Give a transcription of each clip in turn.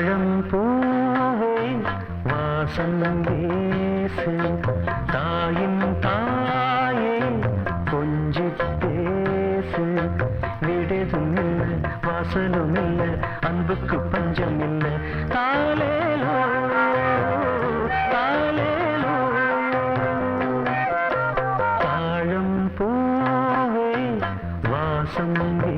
பழம்பூவே வாசம் வீசு. தாயின் தாயே கொஞ்சி பேசு. விடுதும் இல்லை வாசலும் இல்லை அன்புக்கு பஞ்சம் இல்லை தாலே வாசம்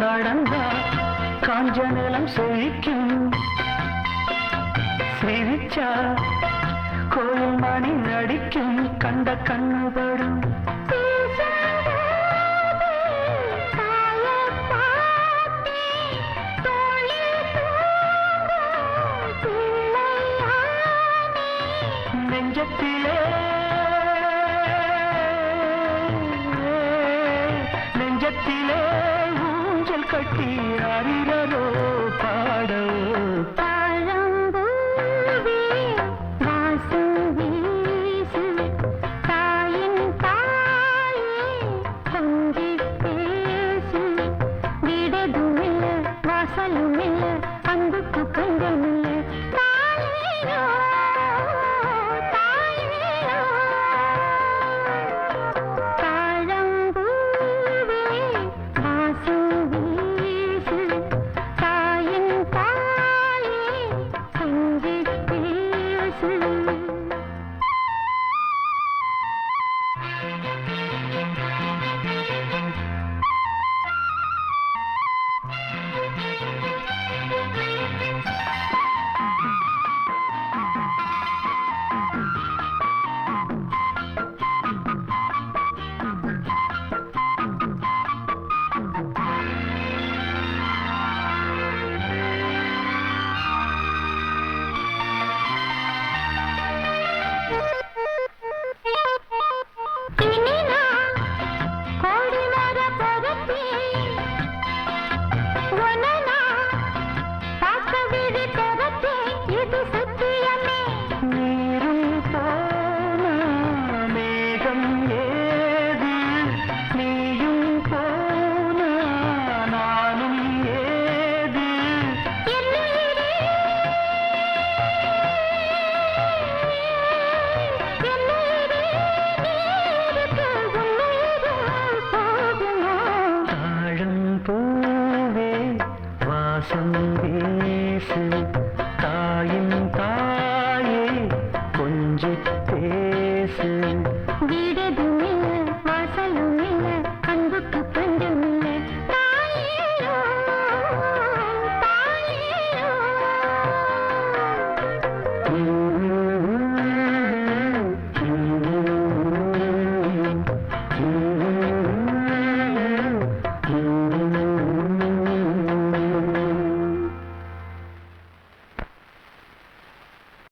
நடந்தா காஞ்ச நிலம் செழிக்கும். சிரிச்சா கோயில் மணி நடிக்கும். கண்ட கண்ணுபடும். நெஞ்சத்திலே நெஞ்சத்திலே ஊஞ்சல் கட்டி.